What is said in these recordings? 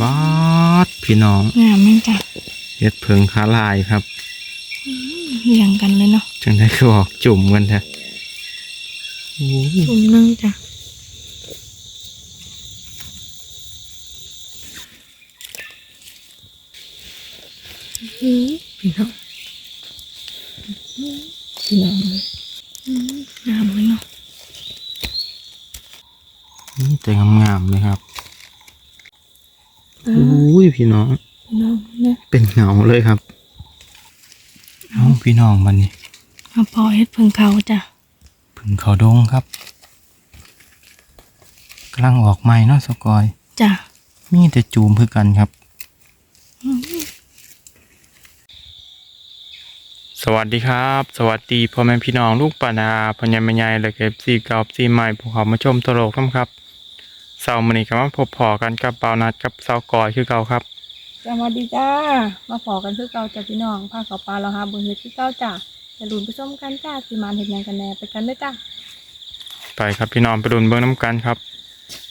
ป๊าดพี่น้องงามไหมจ้ะเฮ็ดเพิงขาลายครับเรียงกันเลยเนาะจังได้คือบอกจุ่มกันแท้โอ้ยจุ่มหนึงจ้ะอื้อพี่น้องอื้อพี่น้องเลยอื้องามเลยเนาะนี่แต่งามๆเลยครับ อ้าโอ้ยพี่น้องพี่น้องเนี่ยเป็นเหงาเลยครับเอาพี่น้องบันนี้มาพอเฮ็ดเพิ่งเขาจ้ะเพึ่งเขาดงครับกำลังออกใหม่เนาะสกอยจ้ะมีแต่จูมเพื่อกันครับ สวัสดีครับ สวัสดีพ่อแม่พี่น้องลูกปานาพญามยายและเก็บซีเก่าซีใหม่พวกเขามาชมตลกครับครับ เสาร์มื้อนี้ก็มาพบพอกันกับเปานัดกับเสาวกอยคือเก่าครับ สวัสดีจ้า มาขอกันคือเก่าจ้าพี่น้องพาเขาปลาเราหาบนเฮ็ดคือเก่าจ้าจะลุ้นไปชมกันจ้าสิมานเห็นยังกันแน่ไปกันเด้อจ้าไปครับพี่น้องไปดุนเบื้องน้ำกันครับ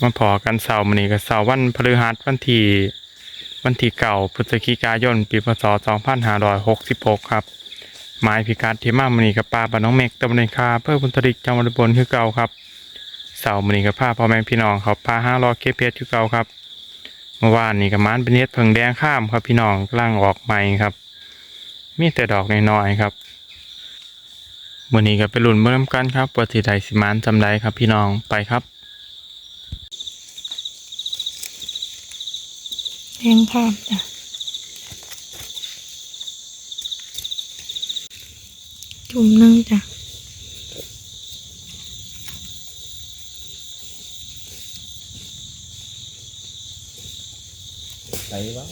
มาพอกันเสาร์มื้อนี้กับเสาร์วันพฤหัสวันที่วันที่เก่าพฤศจิกายน ปีพศ2566 ครับหมายพิกัดที่มามื้อนี้กับป้าบ้านน้องเมกตำบลคาเพื่อบุญทริกจังหวัดอุบลคือเก่าครับ เสาร์มื้อนี้กับพาพ่อแม่พี่น้องเขาพาห้ารอเก็บเพชรคือเก่าครับเมื่อวานนี้กับมานเป็นเฮ็ดเพิงแดงข้ามครับพี่น้องกำลังออกใหม่ครับ มีแต่ดอกน้อยๆครับมื่อนี้ก็ไปลุ้นเมื่อน้ำกันครับว่าสิไดสิมานจำได้ครับพี่น้องไปครับแพงภาพจ้ะจุ่มนึงจ้ะ ไปวะ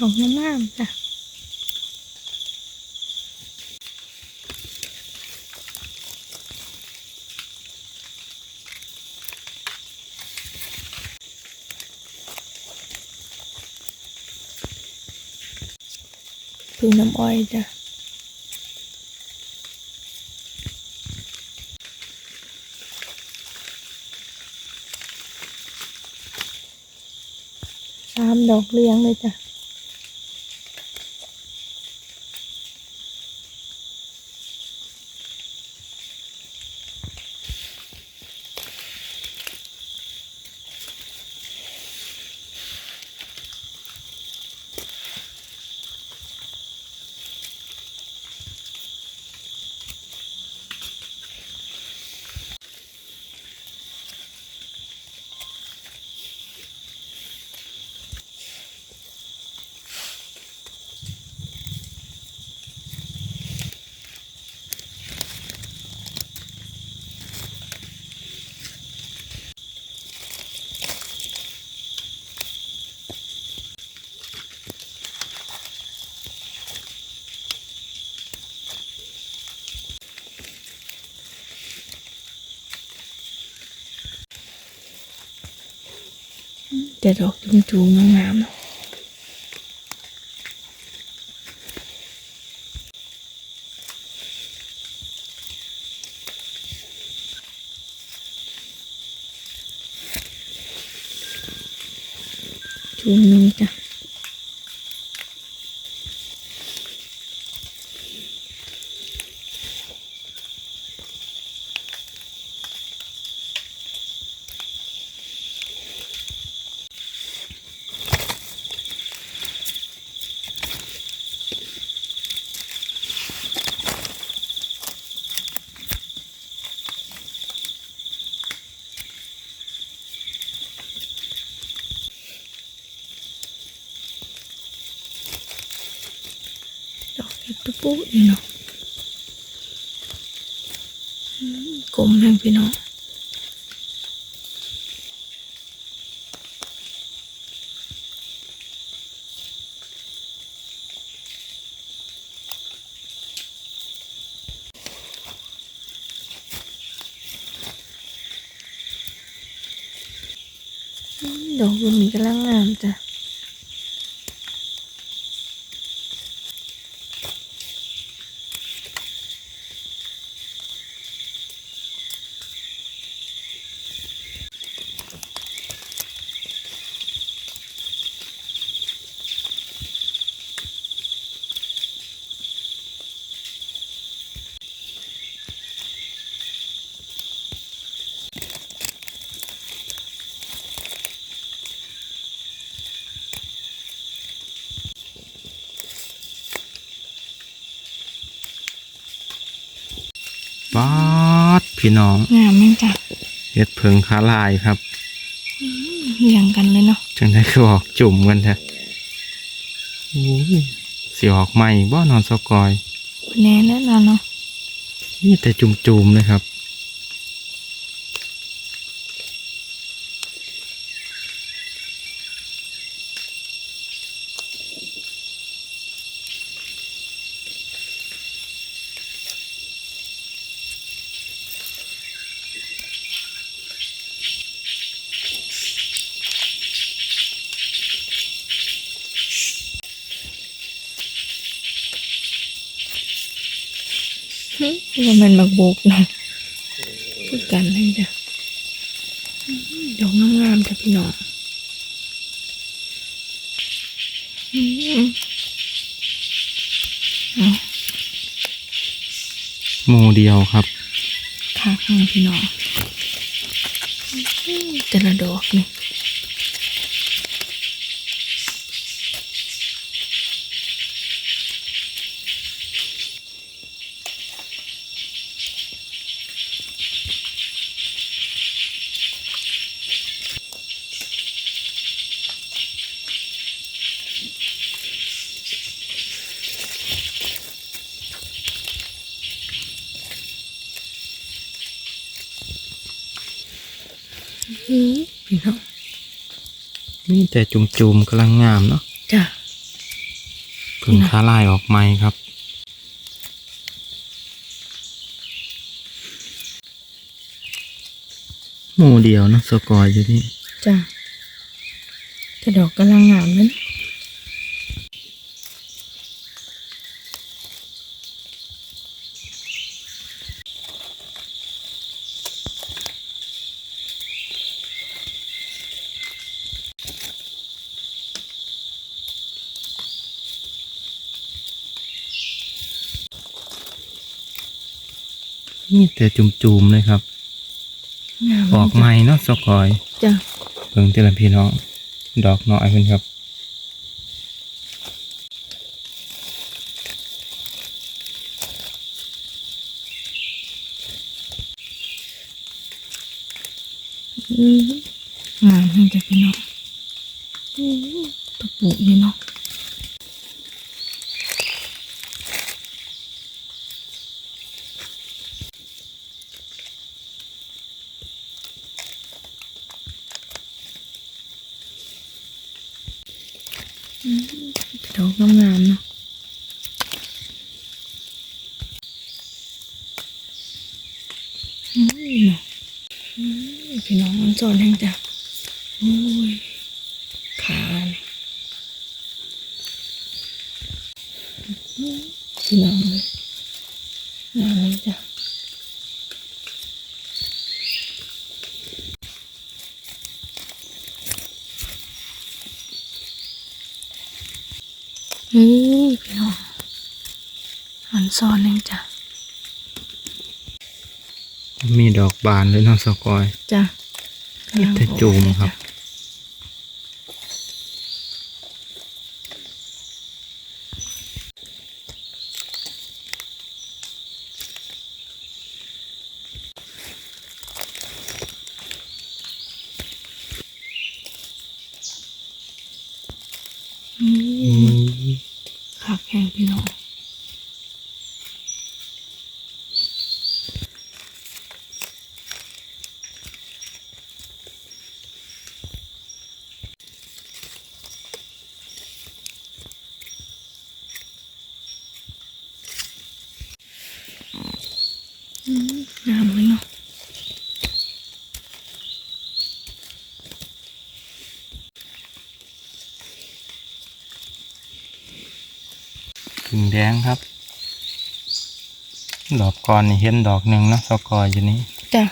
ดอกงามๆจ้ะพึ่งน้ำอ้อยจ้ะสามดอกเลี้ยงเลยจ้ะ แต่ดอกจุงจูงงามๆเนาะ ปุ๊นี่เนาะกลมแม่งพี่น้องดอกบุญมีกำลังงามจ้ะ ป๊าด พี่น้องงามแม่งจ้ะเฮ็ดเพิงขาลายครับเรียงกันเลยเนาะจังได้คือออกจุ่มกันแท้โอ้ยสิออกใหม่บ่นอนสกอยแน่แน่นอนเนาะนี่แต่จุ่มๆเลยครับ ว่ามันมาโบกเนาะพูดกันเลยจ้ะอืมดอกงามๆจ้ะพี่น้อง โมเดียวครับค่ะพี่น้องแต่ละดอกนี่ แต่จุ่มๆกำลังงามเนาะจ้ะเพึ่งขาลายออกใหม่ครับ หมูเดียวเนาะสกอยอยู่นี่ จ้ะแต่ดอกกำลังงามเลยนะนี่ แต่จุ่มๆเลยครับงามออกใหม่เนาะสกอยจ้ะเพิ่งที่ละพี่น้อง ดอกน้อยเพิ่นครับอืมงามให้จ้ะพี่น้องอืมตะปูนี่เนาะอืมแต่ดอกงามๆเนาะอืมเนาะ อืมพี่น้องมันสอนแห่งจ้ะโอ้ยขาเนี่ยอืมพี่น้องเลย งามเลยจ้ะนี่พี่น้องมันสอนแห่งจ้ะ มีดอกบานเลยเนาะสกอยจ้ะนี่แต่จูมครับ อื อื ม ม คักแห้งพี่น้อง ถึงแดงครับ ดอกก่อนนี่เห็นดอกหนึ่งเนาะสกออยู่นี่จ้ะ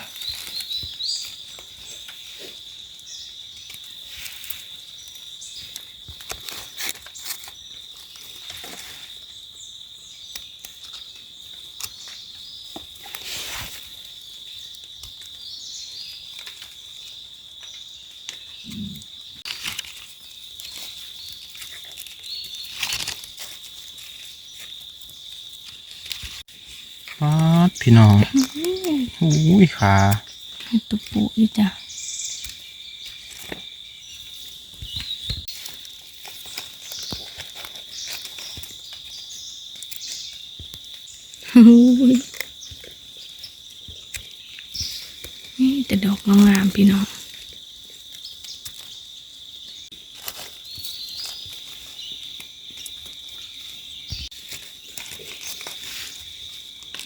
ป๊าด พี่น้องอุ้ยขาเห็ดตุปูอยู่จ้ะหูยนี่แต่ดอกงามๆพี่น้อง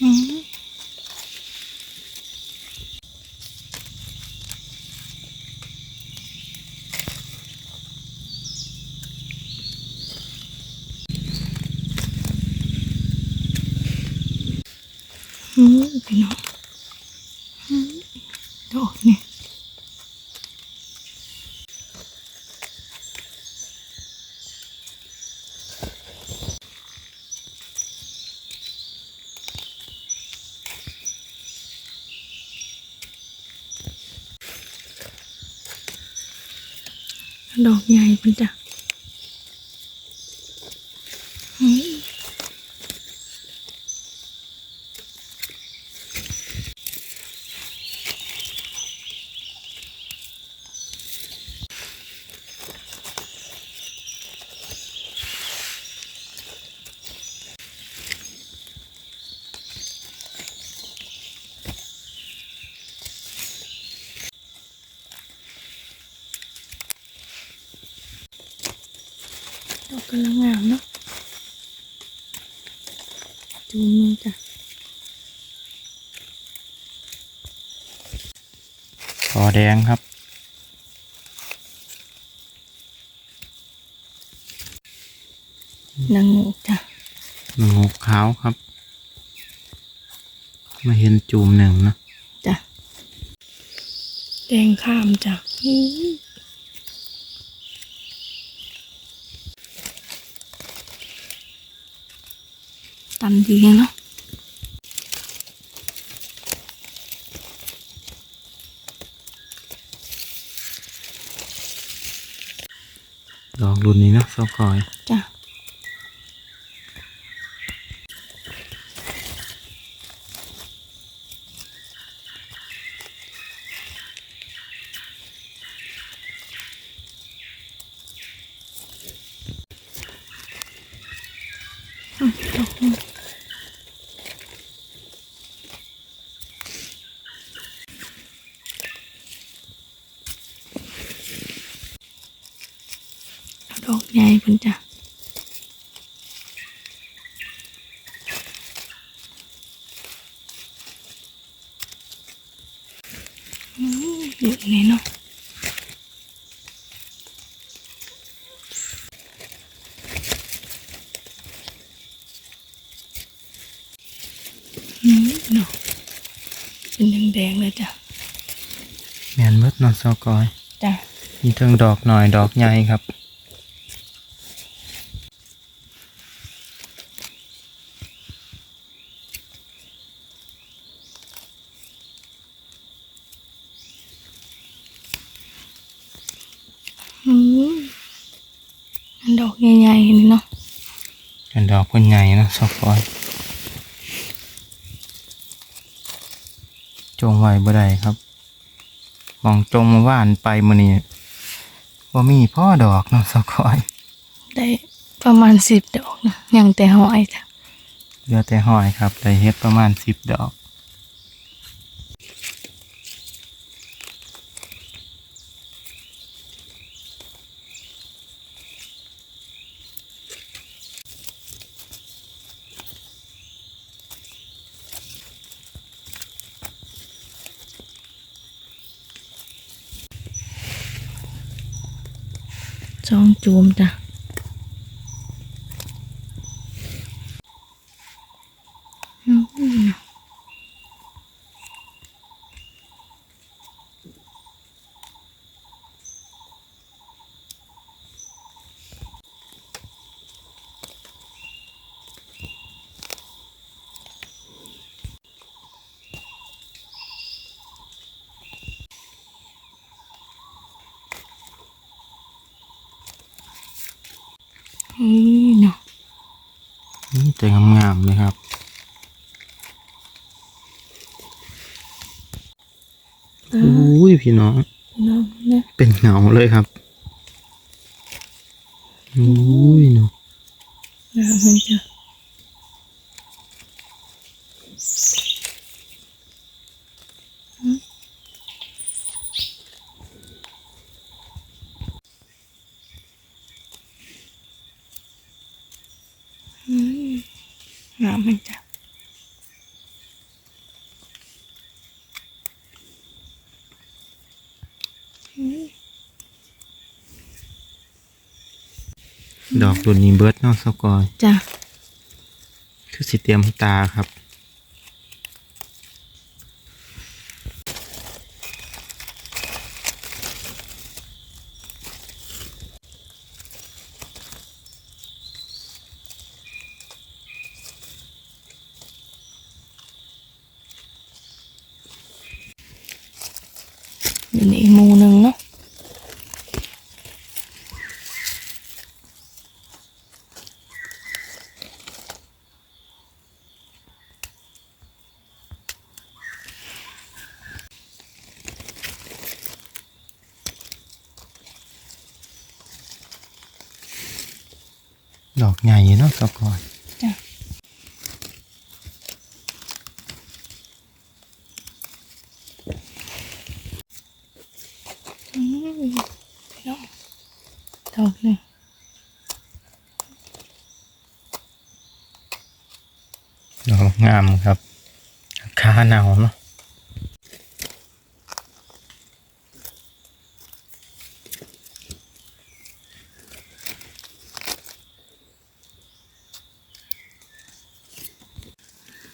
อืม อืมพี่น้องดอกเนี่ยดอกใหญ่เพิ่นจ้ะ กกำลังงามเนาะจูงมือจ้ะคอแดงครับนางงูจ้ะมันงกขาวครับ มาเห็นจูมหนึ่งนะจ้ะแดงข้ามจ้ะ ตันดีเนาะดอกรุ่นนี้เนาะสกอย จ้ะอืมดอกนี้ดอกใหญ่เพิ่นจ้ะ อืม อยู่นี่เนาะอืมเนาะเป็นแดงๆเลยจ้ะแมนเมดเนาะสกอย จ้ะมีทั้งดอกหน่อยดอกใหญ่ครับ อืมดอกใหญ่ๆนี่เนาะ เป็นดอก คนใหญ่เนาะสกอยจงไว้บ่ได้ครับมองจงมาว่านไปมื้อนี้ว่ามีพ่อดอกเนาะสกอยได้ประมาณสิบดอกนะยังแต่หอยจ้ะเหลือแต่ห้อยครับได้เฮ็ดประมาณสิบดอก จ เนาะนี่แต่งามๆเลยครับอ่าอุ้ยพี่น้องพี่น้องเนี่ยเป็นเหงาเลยครับอุ้ยเนาะงามมันจ้ะอืมงามมันจ้ะดอกตัวนี้เบิร์ดเนาะสกอยจ้ะคือสิเตรียมตาครับ อยู่ในอีกหมูหนึ่งเนาะ ดอกใหญ่เนาะสกอยจ้ะอืมพี่น้องดอกหนึ่งดอกงามครับคาหนาวเนาะ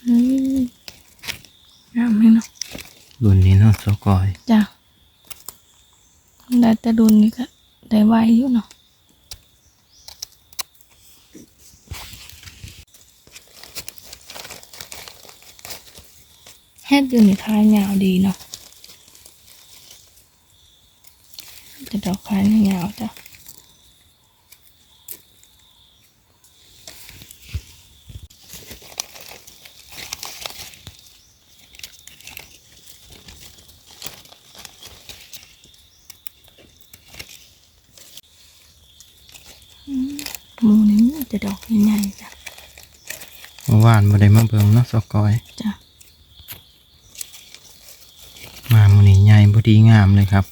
อืมงามเลยเนาะ รุ่นนี้เนาะสกอยจ้ะได้แต่ดุนนี่ก็ได้ไวอยู่เนาะเฮ็ดอยู่ในคายยาวดีเนาะจะดอกคายยาวจ้ะหมูนี่มันจะดอกใหญ่ๆจ้ะ เมื่อวานมาได้มาเบิ่งเนาะสกอยจ้ะมามือนี้ใหญ่พอดีงามเลยครับ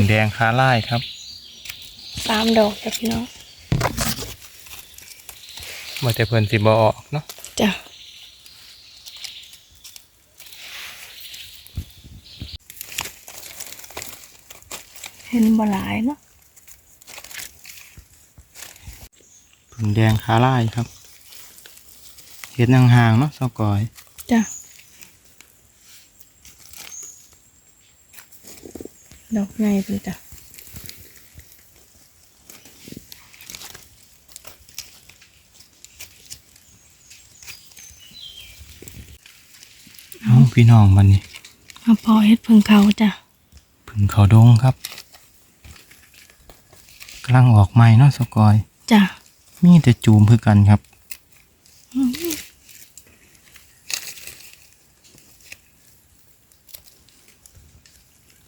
งแดงคาไล่ครับสามดอกจ้ะพี่น้องมาแต่เพิ่นสิบออกเนาะจ้ะเห็นบ่หลายเนาะผึ่งแดงคาไล่ครับ เห็ดห่างๆเนาะสกอย จ้ะ ดอกใหญ่เป็นจ้ะเอาพี่น้องบันนี้มาพอเฮ็ดเพิ่งเขาจ้ะผึ่งเขาดงครับกำลังออกใหม่เนาะสกอย จ้ะ มีแต่จูมคือกันครับ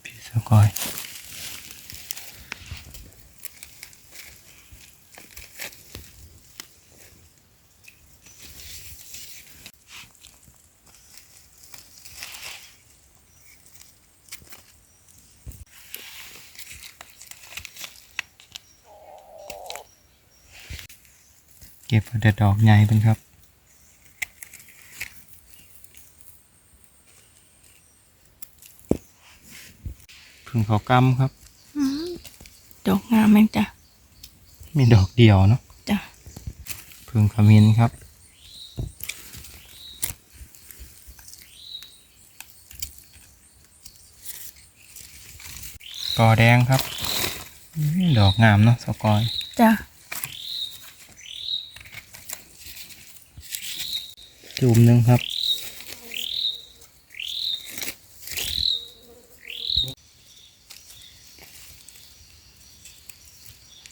พี่สกอย เก็บเอาแต่ดอกใหญ่เป็นครับพึ่งเขากำครับอืมดอกงามแม่งจ้ะ มีดอกเดียวเนาะจ้ะพึ่งขมิ้นครับกอแดงครับอื้อดอกงามเนาะสกอย จ้ะ จุ่มหนึ่งครับ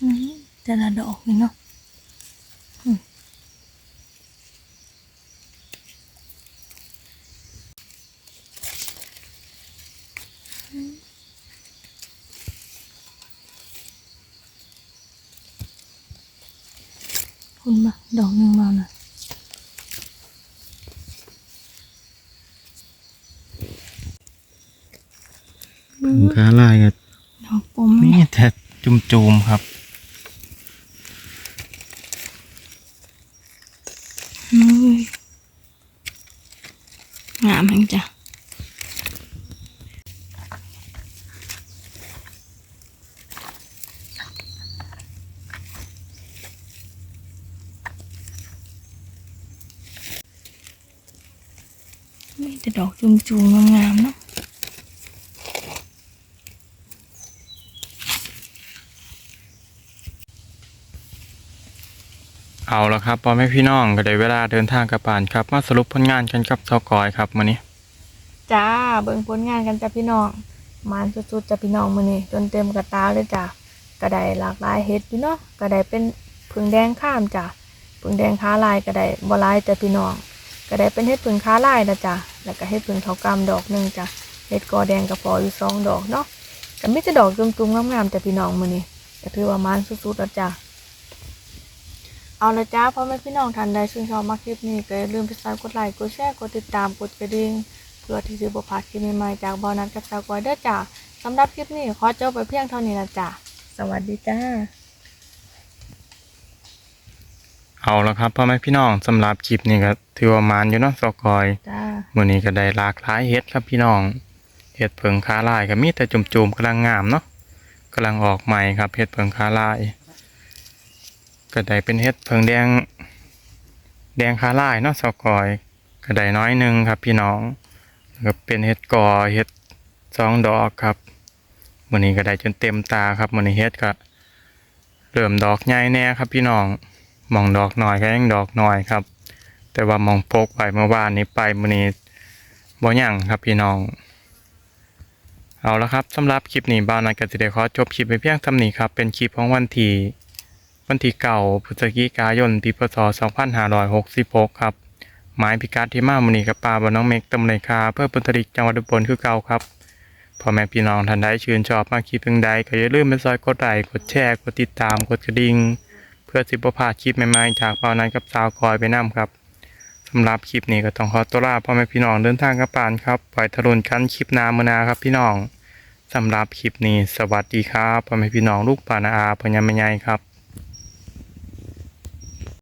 อืมแต่ละดอกนี่เนาะอืมคุณมาดอกหนึ่งมาน่ะ พึ่งขาลายกับ ดอกปม นี่แต่ จุ่มๆครับงามแม่งจ้ะมีแต่ดอกจุ่มๆงามๆเนาะ เอาละครับพ่อแม่พี่น้องก็ได้เวลาเดินทางกลับบ้านครับ มาสรุปผลงานกันกับสกอยครับมื้อนี้ จ้าเบิ่งผลงานกันจ้ะพี่น้องมานสุดๆจ้ะพี่น้องมื้อนี้จนเต็มกระตาเลยจ้ะก็ได้หลากหลายเฮ็ดอยู่เนาะก็ได้เป็นผึ่งแดงข้ามจ้ะผึ่งแดงขาลายก็ได้บ่ลายจ้ะพี่น้องก็ได้เป็นเฮ็ดผึ่งขาลายนะจ้ะแล้วก็เฮ็ดผึ่งเทากำดอกหนึ่งจ้ะเฮ็ดกอแดงก็พออยู่สองดอกเนาะก็มีแต่ดอกจุ่มๆงามๆจ้ะพี่น้องมื้อนี้ก็ถือว่ามานสุดๆแล้วจ้ะ เอาละจ้าพ่อแม่พี่น้องท่านใดชื่นชอบมากคลิปนี้ก็อย่าลืมไปซับกดไลค์กดแชร์กดติดตามกดกระดิ่งเพื่อที่จะบ่พลาดคลิปใหม่ๆจากบอนัทกับสาวกอยเด้อจ้าสำหรับคลิปนี้ขอจบไปเพียงเท่านี้ละจ้าสวัสดีจ้า เอาละครับพ่อแม่พี่น้องสำหรับคลิปนี้ก็ถือว่ามานอยู่เนาะสกอย จ้า มื้อนี้ก็ได้หลากหลายเฮ็ดครับพี่น้องเฮ็ดเพิงคาลายก็มีแต่จุ่มๆกำลังงามเนาะกำลังออกใหม่ครับเฮ็ดเพิงคาลาย ก็ได้เป็นเฮ็ดเพิงแดง แดงคาลายเนาะสกอยก็ได้น้อยหนึ่งครับ พี่น้องก็เป็นเฮ็ดกอเฮ็ดสองดอกครับมื้อนี้ก็ได้จนเต็มตาครับมื้อนี้เฮ็ดก็เริ่มดอกใหญ่แน่ครับ พี่น้องมองดอกน้อยก็ยังดอกน้อยครับ แต่ว่ามองโปกไปเมื่อวานนี้ไปมื้อนี้บ่ยังครับพี่น้อง เอาละครับสำหรับคลิปนี้บ่าวนันก็สิได้ขอจบคลิปไปเพียงเท่านี้ครับเป็นคลิปของวันที่ วันที่เก่าพฤศจิกายนปีพศ 2566 ครับ หมายพิกัดที่มามื้อนี้กับป่าบอน้องเมกตำบลไหนคาเพื่อปุตริกจังหวัดอุบลคือเก่าครับพ่อแม่พี่น้องท่านใดชื่นชอบมาคลิปเพียงใดก็อย่าลืมไปซอยกดไลค์กดแชร์กดติดตามกดกระดิ่งเพื่อสิบ่พาคลิปใหม่ๆจากบ่านันกับสาวคอยไปนํครับสำหรับคลิปนี้ก็ต้องขอตัวลาพ่อแม่พี่น้องเดินทางกับบ้านครับปล่อยทะลุนกันคลิปนามนาครับพี่น้องสำหรับคลิปนี้สวัสดีครับพ่อแม่พี่น้องลูกป่านาอาพญามะไยครับ